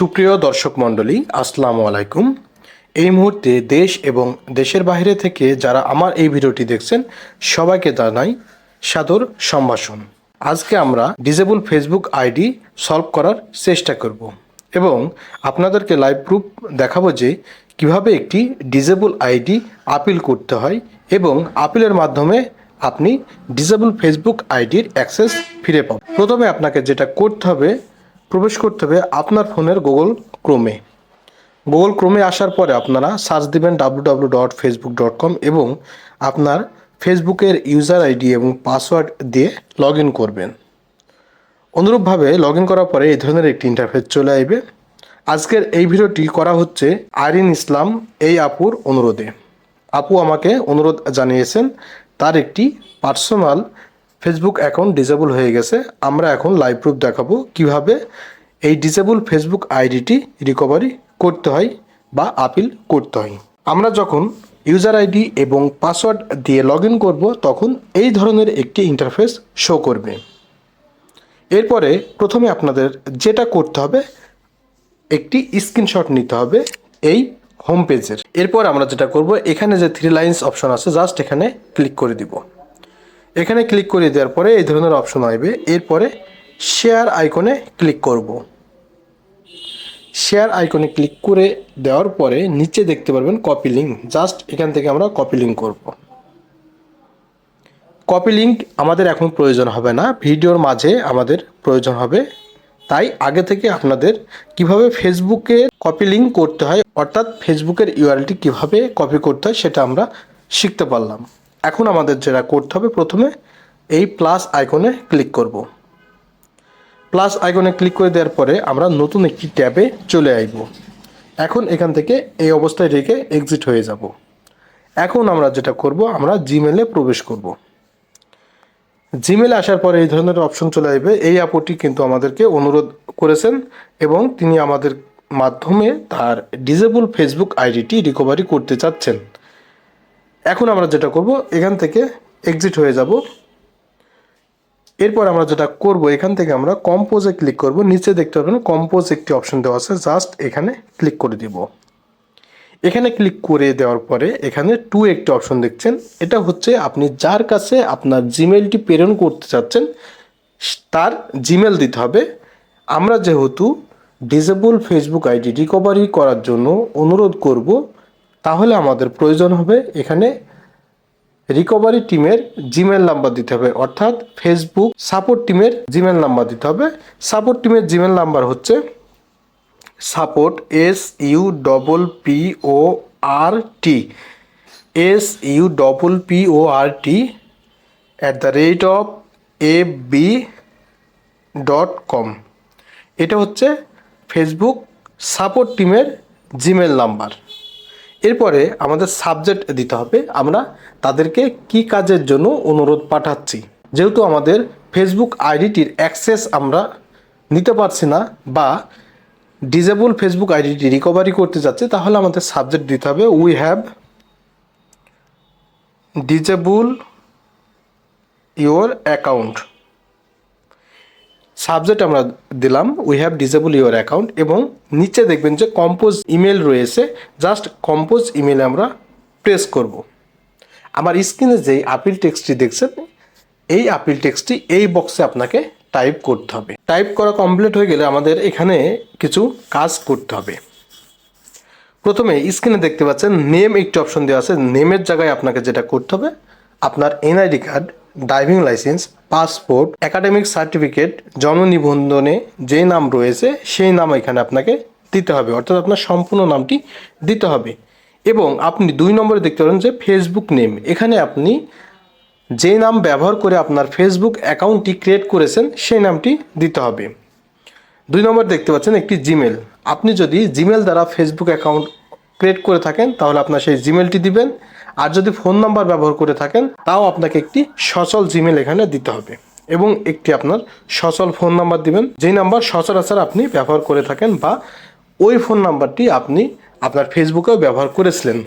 সুপ্রিয় দর্শক মণ্ডলী, আসসালামু আলাইকুম। এই মুহূর্তে দেশ এবং দেশের বাইরে থেকে যারা আমার এই ভিডিওটি দেখছেন, সবাইকে জানাই সাদর সম্ভাষণ। আজকে আমরা ডিজেবল ফেসবুক আইডি সলভ করার চেষ্টা করব এবং আপনাদেরকে লাইভ প্রুফ দেখাবো যে কীভাবে একটি ডিজেবল আইডি আপিল করতে হয় এবং আপিলের মাধ্যমে আপনি ডিজেবল ফেসবুক আইডির অ্যাক্সেস ফিরে পাবেন। প্রথমে আপনাকে যেটা করতে হবে প্রবেশ করতে হবে আপনার ফোনের গুগল ক্রোমে গুগল ক্রোমে আসার পরে আপনারা সার্চ দিবেন W W dot Facebook dot com এবং আপনার ফেসবুকের ইউজার আইডি এবং পাসওয়ার্ড দিয়ে লগ ইন করবেন। অনুরূপভাবে লগ ইন করার পরে এই ধরনের একটি ইন্টারফেস চলে আসবে। আজকের এই ভিডিওটি করা হচ্ছে আরিন ইসলাম, এই আপুর অনুরোধে। আপু আমাকে অনুরোধ জানিয়েছেন, তার একটি পার্সোনাল ফেসবুক অ্যাকাউন্ট ডিসেবল হয়ে গেছে। আমরা এখন লাইভ প্রুফ দেখাবো কীভাবে এই ডিসেবল ফেসবুক আইডিটি রিকভারি করতে হয় বা আপিল করতে হয়। আমরা যখন ইউজার আইডি এবং পাসওয়ার্ড দিয়ে লগ ইন করব, তখন এই ধরনের একটি ইন্টারফেস শো করবে। এরপরে প্রথমে আপনাদের যেটা করতে হবে, একটি স্ক্রিনশট নিতে হবে এই হোম পেজের এরপর আমরা যেটা করব, এখানে যে থ্রি লাইন্স অপশন আছে জাস্ট এখানে ক্লিক করে দিব। এখানে ক্লিক করে দেওয়ার পরে এই ধরনের অপশন আসবে। এরপরে শেয়ার আইকনে ক্লিক করব। শেয়ার আইকনে ক্লিক করে দেওয়ার পরে নিচে দেখতে পারবেন কপি লিঙ্ক জাস্ট এখান থেকে আমরা কপি লিঙ্ক করব। কপি লিঙ্ক আমাদের এখন প্রয়োজন হবে না। ভিডিওর মাঝে আমাদের প্রয়োজন হবে। তাই আগে থেকে আপনাদের কীভাবে ফেসবুকে কপি লিঙ্ক করতে হয়, অর্থাৎ ফেসবুকের ইউআরএলটি কীভাবে কপি করতে হয়, সেটা আমরা শিখতে পারলাম। এখন আমাদের যেটা করতে হবে প্রথমে এই প্লাস আইকনে ক্লিক করব। প্লাস আইকনে ক্লিক করে দেওয়ার পরে আমরা নতুন একটি ট্যাবে চলে আসব। এখন এখান থেকে এই অবস্থায় রেখে এক্সিট হয়ে যাব। এখন আমরা যেটা করব, আমরা জিমেলে প্রবেশ করব। জিমেলে আসার পরে এই ধরনের অপশন চলে আসবে। এই আপুটি কিন্তু আমাদেরকে অনুরোধ করেছেন এবং তিনি আমাদের মাধ্যমে তার ডিজেবল ফেসবুক আইডিটি রিকভারি করতে চাচ্ছেন। এখন আমরা যেটা করব, এখান থেকে এক্সিট হয়ে যাব। এরপর আমরা যেটা করব, এখান থেকে আমরা কম্পোজে ক্লিক করব। নিচে দেখতে পাবেন কম্পোজ একটি অপশন দেওয়া আছে জাস্ট এখানে ক্লিক করে দিব। এখানে ক্লিক করে দেওয়ার পরে এখানে টু একটি অপশন দেখছেন। এটা হচ্ছে আপনি যার কাছে আপনার জিমেলটি প্রেরণ করতে চাচ্ছেন, তার জিমেল দিতে হবে। আমরা যেহেতু ডিসেবল ফেসবুক আইডি রিকভারি করার জন্য অনুরোধ করব তাহলে আমাদের প্রয়োজন হবে এখানে রিকভারি টিমের জিমেল নাম্বার দিতে হবে, অর্থাৎ ফেসবুক সাপোর্ট টিমের জিমেল নাম্বার দিতে হবে। সাপোর্ট টিমের জিমেল নাম্বার হচ্ছে support S U double P O R T S U double P O R T at the rate of A B dot com এটা হচ্ছে ফেসবুক সাপোর্ট টিমের Gmail number এরপরে আমাদের subject দিতে হবে। আমরা তাদেরকে কি কাজের জন্য অনুরোধ পাঠাচ্ছি। যেহেতু আমাদের ফেসবুক আইডিটির অ্যাক্সেস আমরা নিতে পারছি না বা ডিজেবল ফেসবুক আইডিটি রিকভারি করতে যাচ্ছে, তাহলে আমাদের সাবজেক্ট দিতে হবে। We have disable your account subject আমরা দিলাম we have disable your account এবং নিচে দেখবেন যে কম্পোজ ইমেল রয়েছে জাস্ট কম্পোজ ইমেলে আমরা প্রেস করব। আমার স্ক্রিনে যেই আপিল টেক্সটটি দেখছেন, এই আপিল টেক্সটটি এই বক্সে আপনাকে টাইপ করতে হবে। টাইপ করা কমপ্লিট হয়ে গেলে আমাদের এখানে কিছু কাজ করতে হবে। প্রথমে স্ক্রিনে দেখতে পাচ্ছেন নেম একটি অপশন দেওয়া আছে নেমের জায়গায় আপনাকে যেটা করতে হবে, আপনার NID card driving licence passport academic certificate জন্ম নিবন্ধনে যে নাম রয়েছে সেই নাম এখানে আপনাকে দিতে হবে। অর্থাৎ আপনার সম্পূর্ণ নামটি দিতে হবে। এবং আপনি দুই নম্বরে দেখতে পারেন যে ফেসবুক নেম এখানে আপনি যে নাম ব্যবহার করে আপনার ফেসবুক অ্যাকাউন্টটি ক্রিয়েট করেছেন, সেই নামটি দিতে হবে। দুই নম্বর দেখতে পাচ্ছেন একটি জিমেল আপনি যদি জিমেল দ্বারা ফেসবুক অ্যাকাউন্ট ক্রিয়েট করে থাকেন, তাহলে আপনার সেই জিমেলটি দিবেন। আর যদি ফোন নাম্বার ব্যবহার করে থাকেন, তাও আপনাকে একটি সচল জিমেল এখানে দিতে হবে। এবং একটি আপনার সচল ফোন নাম্বার দিবেন। যেই নাম্বার সচরাচর আপনি ব্যবহার করে থাকেন বা ওই ফোন নাম্বারটি আপনি আপনার ফেসবুকেও ব্যবহার করেছিলেন।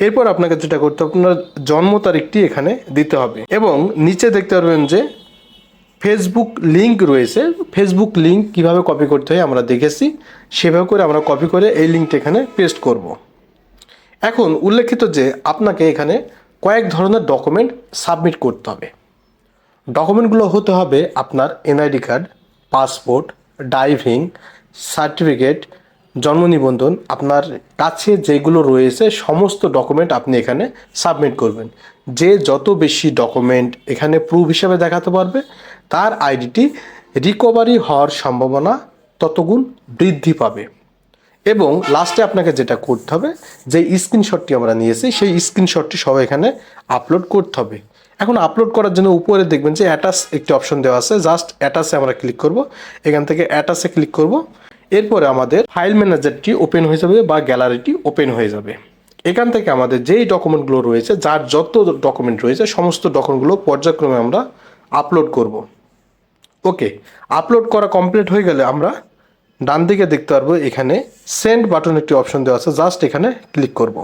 এরপর আপনাকে যেটা করতে আপনার জন্ম তারিখটি এখানে দিতে হবে। এবং নিচে দেখতে পারবেন যে ফেসবুক লিঙ্ক রয়েছে। ফেসবুক লিঙ্ক কীভাবে কপি করতে হয় আমরা দেখেছি। সেভাবে করে আমরা কপি করে এই লিঙ্কটা এখানে পেস্ট করব। এখন উল্লেখিত যে আপনাকে এখানে কয়েক ধরনের ডকুমেন্ট সাবমিট করতে হবে। ডকুমেন্টগুলো হতে হবে আপনার NID card, passport, driving certificate, জন্ম নিবন্ধন, আপনার কাছে যেগুলো রয়েছে সমস্ত ডকুমেন্ট আপনি এখানে সাবমিট করবেন। যে যত বেশি ডকুমেন্ট এখানে প্রুফ হিসাবে দেখাতে পারবে, তার আইডিটি রিকভারি হওয়ার সম্ভাবনা ততগুণ বৃদ্ধি পাবে। এবং লাস্টে আপনাকে যেটা করতে হবে, যে স্ক্রিনশটটি আমরা নিয়েছি, সেই স্ক্রিনশটটি সব এখানে আপলোড করতে হবে। এখন আপলোড করার জন্য উপরে দেখবেন যে অ্যাটাচ একটি অপশন দেওয়া আছে জাস্ট অ্যাটাচে আমরা ক্লিক করব। এখান থেকে অ্যাটাচে ক্লিক করব। এরপরে আমাদের ফাইল ম্যানেজারটি ওপেন হয়ে যাবে বা গ্যালারিটি ওপেন হয়ে যাবে। এখান থেকে আমাদের যেই ডকুমেন্টগুলো রয়েছে, যার যত ডকুমেন্ট রয়েছে, সমস্ত ডকুমেন্টগুলো পর্যায়ক্রমে আমরা আপলোড করব। ওকে আপলোড করা কমপ্লিট হয়ে গেলে আমরা ডান দিকে দেখতে পারব এখানে সেন্ড বাটন একটি অপশন দেওয়া আছে জাস্ট এখানে ক্লিক করব।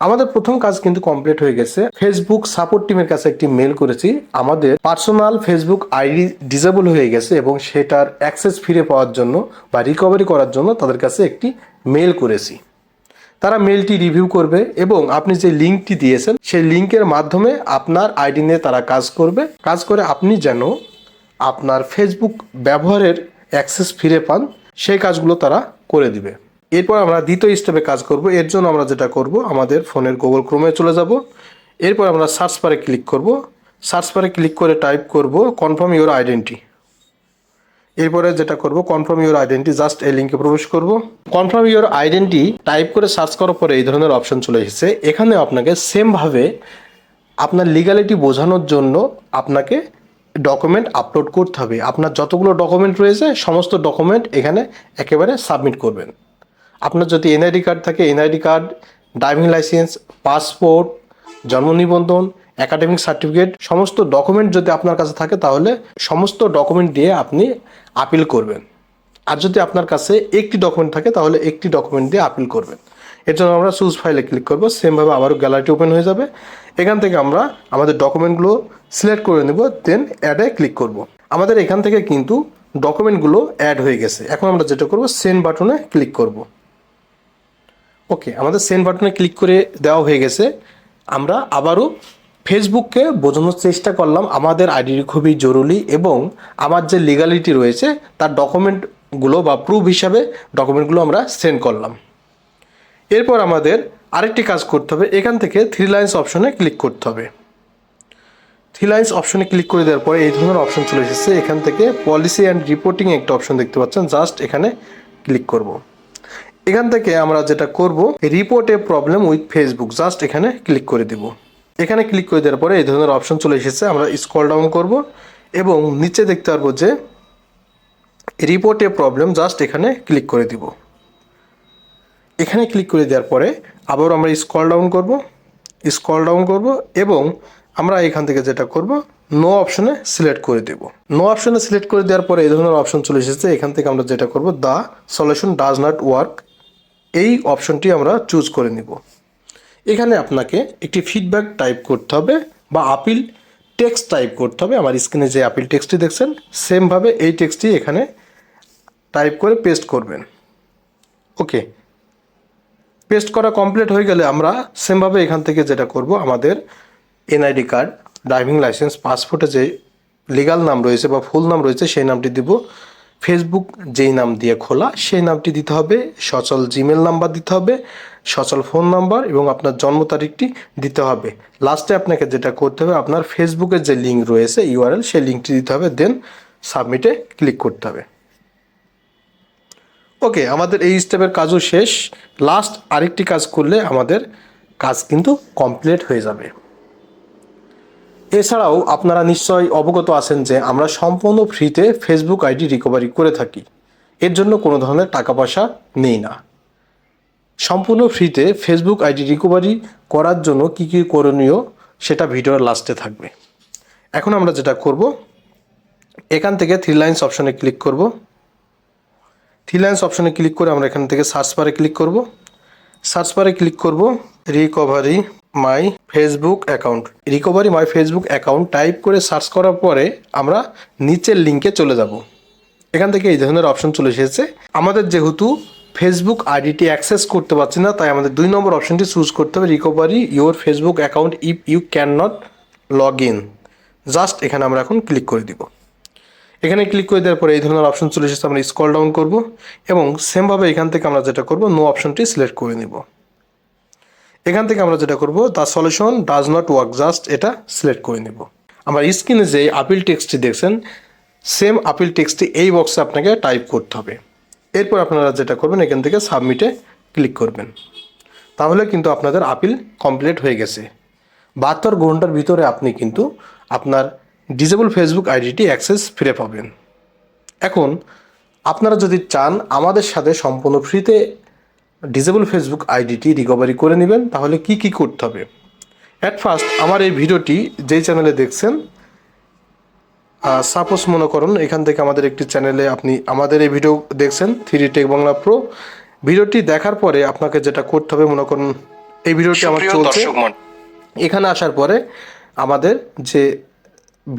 আমাদের প্রথম কাজ কিন্তু কমপ্লিট হয়ে গেছে। ফেসবুক সাপোর্ট টিমের কাছে একটি মেল করেছি। আমাদের পার্সোনাল ফেসবুক আইডি ডিজেবল হয়ে গেছে এবং সেটার অ্যাক্সেস ফিরে পাওয়ার জন্য বা রিকভারি করার জন্য তাদের কাছে একটি মেল করেছি। তারা মেলটি রিভিউ করবে এবং আপনি যে লিঙ্কটি দিয়েছেন, সেই লিঙ্কের মাধ্যমে আপনার আইডি নিয়ে তারা কাজ করবে। কাজ করে আপনি যেন আপনার ফেসবুক ব্যবহারের অ্যাক্সেস ফিরে পান, সেই কাজগুলো তারা করে দিবে। এরপর আমরা দ্বিতীয় স্টেপে কাজ করব। এর জন্য আমরা যেটা করব, আমাদের ফোনের গুগল ক্রোমে চলে যাব। এরপর আমরা সার্চ বারে ক্লিক করব। সার্চ বারে ক্লিক করে টাইপ করব কনফার্ম ইওর আইডেন্টি এরপরে যেটা করব কনফার্ম ইওর আইডেন্টি জাস্ট এই লিঙ্কে প্রবেশ করব। কনফার্ম ইওর আইডেন্টি টাইপ করে সার্চ করার পরে এই ধরনের অপশন চলে এসেছে। এখানে আপনাকে সেমভাবে আপনার লিগালিটি বোঝানোর জন্য আপনাকে ডকুমেন্ট আপলোড করতে হবে। আপনার যতগুলো ডকুমেন্ট রয়েছে, সমস্ত ডকুমেন্ট এখানে একেবারে সাবমিট করবেন। আপনার যদি এনআইডি কার্ড থাকে NID card driving licence passport জন্ম নিবন্ধন একাডেমিক সার্টিফিকেট সমস্ত ডকুমেন্ট যদি আপনার কাছে থাকে, তাহলে সমস্ত ডকুমেন্ট দিয়ে আপনি আপিল করবেন। আর যদি আপনার কাছে একটি ডকুমেন্ট থাকে, তাহলে একটি ডকুমেন্ট দিয়ে আপিল করবেন। এর জন্য আমরা চুজ ফাইলে ক্লিক করব। সেমভাবে আবারও গ্যালারিটি ওপেন হয়ে যাবে। এখান থেকে আমরা আমাদের ডকুমেন্টগুলো সিলেক্ট করে নেব দেন অ্যাডে ক্লিক করব। আমাদের এখান থেকে কিন্তু ডকুমেন্টগুলো অ্যাড হয়ে গেছে। এখন আমরা যেটা করব সেন্ড বাটনে ক্লিক করব। ওকে আমাদের সেন্ড বাটনে ক্লিক করে দেওয়া হয়ে গেছে। আমরা আবারও ফেসবুককে বোঝানোর চেষ্টা করলাম। আমাদের আইডি খুবই জরুরি এবং আমার যে লিগালিটি রয়েছে, তার ডকুমেন্টগুলো বা প্রুফ হিসাবে ডকুমেন্টগুলো আমরা সেন্ড করলাম। এরপর আমাদের আরেকটি কাজ করতে হবে। এখান থেকে থ্রি লাইন্স অপশনে ক্লিক করতে হবে। থ্রি লাইন্স অপশনে ক্লিক করে দেওয়ার পরে এই ধরনের অপশন চলে এসেছে। এখান থেকে পলিসি অ্যান্ড রিপোর্টিং একটা অপশন দেখতে পাচ্ছেন। জাস্ট এখানে ক্লিক করব। এখান থেকে আমরা যেটা করব report a problem with Facebook just এখানে ক্লিক করে দেব। এখানে ক্লিক করে দেওয়ার পরে এই ধরনের অপশন চলে এসেছে। আমরা স্ক্রল ডাউন করব এবং নিচে দেখতে পারব যে রিপোর্ট প্রবলেম জাস্ট এখানে ক্লিক করে দিব। এখানে ক্লিক করে দেওয়ার পরে আবার আমরা স্ক্রল ডাউন করব স্কল ডাউন করব এবং আমরা এখান থেকে যেটা করব নো অপশনে সিলেক্ট করে দেব। নো অপশনে সিলেক্ট করে দেওয়ার পরে এই ধরনের অপশন চলে এসেছে। এখান থেকে আমরা যেটা করব the solution does not work এই অপশনটি আমরা চুজ করে নিব। এখানে আপনাকে একটি ফিডব্যাক টাইপ করতে হবে বা আপিল টেক্সট টাইপ করতে হবে। আমার স্ক্রিনে যে আপিল টেক্সটটি দেখছেন সেমভাবে এই টেক্সটটি এখানে টাইপ করে পেস্ট করবেন। ওকে পেস্ট করা কমপ্লিট হয়ে গেলে আমরা সেমভাবে এখান থেকে যেটা করব, আমাদের এনআইডি কার্ড ড্রাইভিং লাইসেন্স পাসপোর্টে যে লিগাল নাম রয়েছে বা ফুল নাম রয়েছে, সেই নামটি দিব। ফেসবুক যেই নাম দিয়ে খোলা, সেই নামটি দিতে হবে, সচল জিমেল নাম্বার দিতে হবে, সচল ফোন নাম্বার এবং আপনার জন্ম তারিখটি দিতে হবে। লাস্টে আপনাকে যেটা করতে হবে, আপনার ফেসবুকের যে লিঙ্ক রয়েছে ইউআরএল সেই লিঙ্কটি দিতে হবে দেন সাবমিটে ক্লিক করতে হবে। ওকে আমাদের এই স্টেপের কাজও শেষ। লাস্ট আরেকটি কাজ করলে আমাদের কাজ কিন্তু কমপ্লিট হয়ে যাবে। এছাড়াও আপনারা নিশ্চয়ই অবগত আছেন যে আমরা সম্পূর্ণ ফ্রিতে ফেসবুক আইডি রিকভারি করে থাকি। এর জন্য কোনো ধরনের টাকা পয়সা নেই না। সম্পূর্ণ ফ্রিতে ফেসবুক আইডি রিকভারি করার জন্য কী কী করণীয় সেটা ভিডিওর লাস্টে থাকবে। এখন আমরা যেটা করব, এখান থেকে থ্রি লাইন্স অপশনে ক্লিক করব। থ্রি লাইন্স অপশনে ক্লিক করে আমরা এখান থেকে সার্চ বারে ক্লিক করব। সার্চ বারে ক্লিক করব recovery my Facebook account recovery my Facebook account type করে সার্চ করার পরে আমরা নিচের লিঙ্কে চলে যাব। এখান থেকে এই ধরনের অপশন চলে এসেছে। আমাদের যেহেতু ফেসবুক আইডিটি অ্যাক্সেস করতে পারছি না, তাই আমাদের দুই নম্বর অপশনটি চুজ করতে হবে recovery your Facebook account if you can not log in just এখানে আমরা এখন ক্লিক করে দিব। এখানে ক্লিক করে দেওয়ার পরে এই ধরনের অপশন চলে এসেছে, আমরা স্কল ডাউন করব এবং সেমভাবে এখান থেকে আমরা যেটা করব নো অপশনটি সিলেক্ট করে নিব। এখান থেকে আমরা যেটা করব the solution does not work just এটা সিলেক্ট করে নিব। আমার স্ক্রিনে যে আপিল টেক্সটটি দেখছেন সেম আপিল টেক্সটটি এই বক্সে আপনাকে টাইপ করতে হবে। এরপর আপনারা যেটা করবেন, এখান থেকে সাবমিটে ক্লিক করবেন। তাহলে কিন্তু আপনাদের আপিল কমপ্লিট হয়ে গেছে। বাহাত্তর ঘণ্টার ভিতরে আপনি কিন্তু আপনার ডিজেবল ফেসবুক আইডিটি অ্যাক্সেস ফিরে পাবেন। এখন আপনারা যদি চান আমাদের সাথে সম্পূর্ণ ফ্রিতে ডিজেবল ফেসবুক আইডিটি রিকভারি করে নেবেন তাহলে কি কি করতে হবে? অ্যাট ফার্স্ট আমার এই ভিডিওটি যেই চ্যানেলে দেখছেন সাপোজ মনে করুন এখান থেকে আমাদের একটি চ্যানেলে আপনি আমাদের এই ভিডিও দেখছেন থ্রি টেক বাংলা প্রো ভিডিওটি দেখার পরে আপনাকে যেটা করতে হবে মনে করুন এই ভিডিওটি আমার চলছে। এখানে আসার পরে আমাদের যে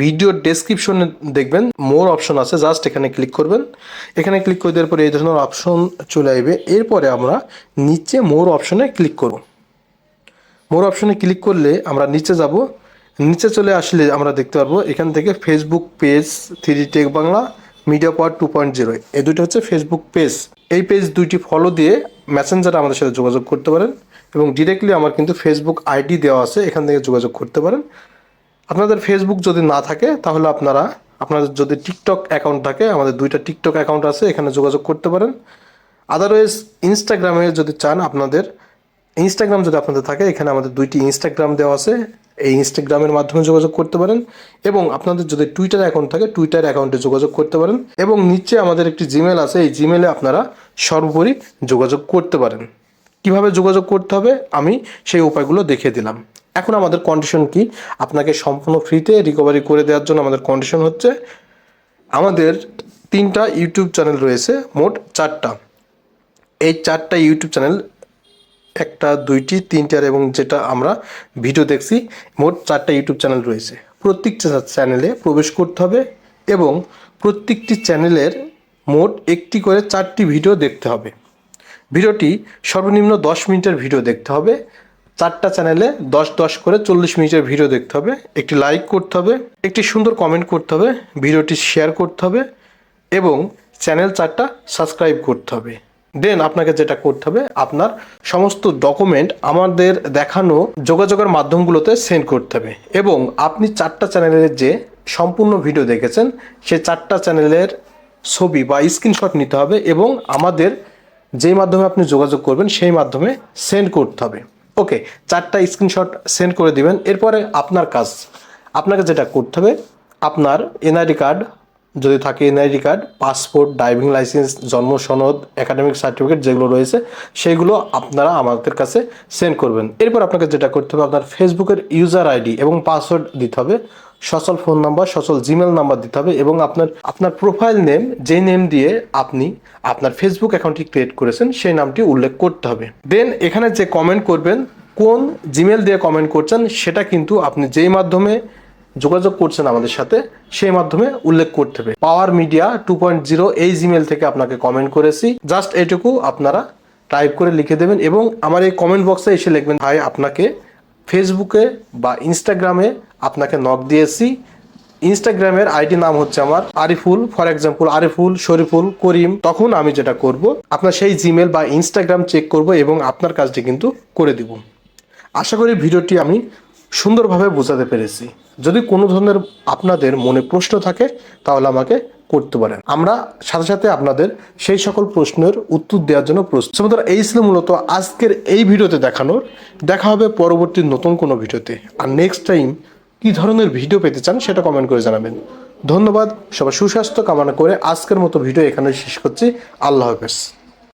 ভিডিওর ডেসক্রিপশনে দেখবেন মোর অপশন আছে জাস্ট এখানে ক্লিক করবেন। এখানে ক্লিক করে দেওয়ার পরে এই ধরনের অপশন চলে আসবে। এরপরে আমরা নিচে মোর অপশনে ক্লিক করব। মোর অপশনে ক্লিক করলে আমরা নিচে যাব। নিচে চলে আসলে আমরা দেখতে পারব, এখান থেকে Facebook page three tech Bangla media power two point zero এই দুটো হচ্ছে ফেসবুক পেজ এই পেজ দুইটি ফলো দিয়ে মেসেঞ্জারে আমাদের সাথে যোগাযোগ করতে পারেন এবং ডিরেক্টলি আমার কিন্তু ফেসবুক আইডি দেওয়া আছে, এখান থেকে যোগাযোগ করতে পারেন। আপনাদের ফেসবুক যদি না থাকে, তাহলে আপনারা, আপনাদের যদি টিকটক অ্যাকাউন্ট থাকে, আমাদের দুইটা টিকটক অ্যাকাউন্ট আছে, এখানে যোগাযোগ করতে পারেন। আদারওয়াইজ ইনস্টাগ্রামে যদি চান আপনাদের ইনস্টাগ্রাম যদি আপনাদের থাকে, এখানে আমাদের দুইটি ইনস্টাগ্রাম দেওয়া আছে। এই ইনস্টাগ্রামের মাধ্যমে যোগাযোগ করতে পারেন এবং আপনাদের যদি টুইটার অ্যাকাউন্ট থাকে টুইটার অ্যাকাউন্টে যোগাযোগ করতে পারেন এবং নিচে আমাদের একটি জিমেল আছে, এই জিমেলে আপনারা সর্বোপরি যোগাযোগ করতে পারেন। কীভাবে যোগাযোগ করতে হবে? আমি সেই উপায়গুলো দেখিয়ে দিলাম। এখন আমাদের কন্ডিশন কি? আপনাকে সম্পূর্ণ ফ্রিতে রিকভারি করে দেওয়ার জন্য আমাদের কন্ডিশন হচ্ছে, আমাদের তিনটা ইউটিউব চ্যানেল রয়েছে, মোট চারটা। এই চারটা ইউটিউব চ্যানেল একটা, দুইটি তিনটার এবং যেটা আমরা ভিডিও দেখছি, মোট চারটা ইউটিউব চ্যানেল রয়েছে। প্রত্যেকটা চ্যানেলে প্রবেশ করতে হবে এবং প্রত্যেকটি চ্যানেলের মোট একটি করে চারটি ভিডিও দেখতে হবে। ভিডিওটি সর্বনিম্ন দশ মিনিটের ভিডিও দেখতে হবে। চারটা চ্যানেলে দশ দশ করে চল্লিশ মিনিটের ভিডিও দেখতে হবে, একটি লাইক করতে হবে, একটি সুন্দর কমেন্ট করতে হবে, ভিডিওটি শেয়ার করতে হবে এবং চ্যানেল চারটা সাবস্ক্রাইব করতে হবে। দেন আপনাকে যেটা করতে হবে, আপনার সমস্ত ডকুমেন্ট আমাদের দেখানো যোগাযোগের মাধ্যমগুলোতে সেন্ড করতে হবে এবং আপনি চারটা চ্যানেলের যে সম্পূর্ণ ভিডিও দেখেছেন, সে চারটা চ্যানেলের ছবি বা স্ক্রিনশট নিতে হবে এবং আমাদের যেই মাধ্যমে আপনি যোগাযোগ করবেন, সেই মাধ্যমে সেন্ড করতে হবে। ওকে, চারটা স্ক্রিনশট সেন্ড করে দিবেন। এরপরে আপনার কাজ। আপনাকে যেটা করতে হবে, আপনার এনআইডি কার্ড যদি থাকে NID card passport driving licence জন্ম সনদ একাডেমিক সার্টিফিকেট যেগুলো রয়েছে, সেগুলো আপনারা আমাদের কাছে সেন্ড করবেন। এরপর আপনাকে যেটা করতে হবে, আপনার ফেসবুকের ইউজার আইডি এবং পাসওয়ার্ড দিতে হবে। সচল ফোন নাম্বার, সচল জিমেল নাম্বার দিতে হবে এবং আপনার আপনার প্রোফাইল নেম যে নেম দিয়ে আপনি আপনার ফেসবুক অ্যাকাউন্টটি ক্রিয়েট করেছেন, সেই নামটি উল্লেখ করতে হবে। দেন এখানে যে কমেন্ট করবেন, কোন জিমেল দিয়ে কমেন্ট করছেন, সেটা কিন্তু আপনি যেই মাধ্যমে যোগাযোগ করছেন আমাদের সাথে, সেই মাধ্যমে উল্লেখ করতে হবে। Power media two point zero এই জিমেল থেকে আপনাকে কমেন্ট করেছি। জাস্ট এটুকু আপনারা টাইপ করে লিখে দেবেন এবং আমার এই কমেন্ট বক্সে এসে লিখবেন, ভাই, আপনাকে ফেসবুকে বা ইনস্টাগ্রামে আপনাকে নক দিয়েছি। ইনস্টাগ্রামের আইডি নাম হচ্ছে আমার আরিফুল ফর এক্সাম্পল আরিফুল শরীফুল করিম। তখন আমি যেটা করব আপনার সেই জিমেল বা ইনস্টাগ্রাম চেক করব এবং আপনার কাজটি কিন্তু করে দিব। আশা করি ভিডিওটি আমি সুন্দরভাবে বোঝাতে পেরেছি। যদি কোনো ধরনের আপনাদের মনে প্রশ্ন থাকে তাহলে আমাকে করতে পারেন। আমরা সাথে সাথে আপনাদের সেই সকল প্রশ্নের উত্তর দেওয়ার জন্য প্রস্তুত। বন্ধুরা, এই ছিল মূলত আজকের এই ভিডিওতে দেখানোর। দেখা হবে পরবর্তী নতুন কোনো ভিডিওতে। আর নেক্সট টাইম কী ধরনের ভিডিও পেতে চান সেটা কমেন্ট করে জানাবেন। ধন্যবাদ, সবার সুস্বাস্থ্য কামনা করে আজকের মতো ভিডিও এখানে শেষ করছি। আল্লাহ হাফেজ।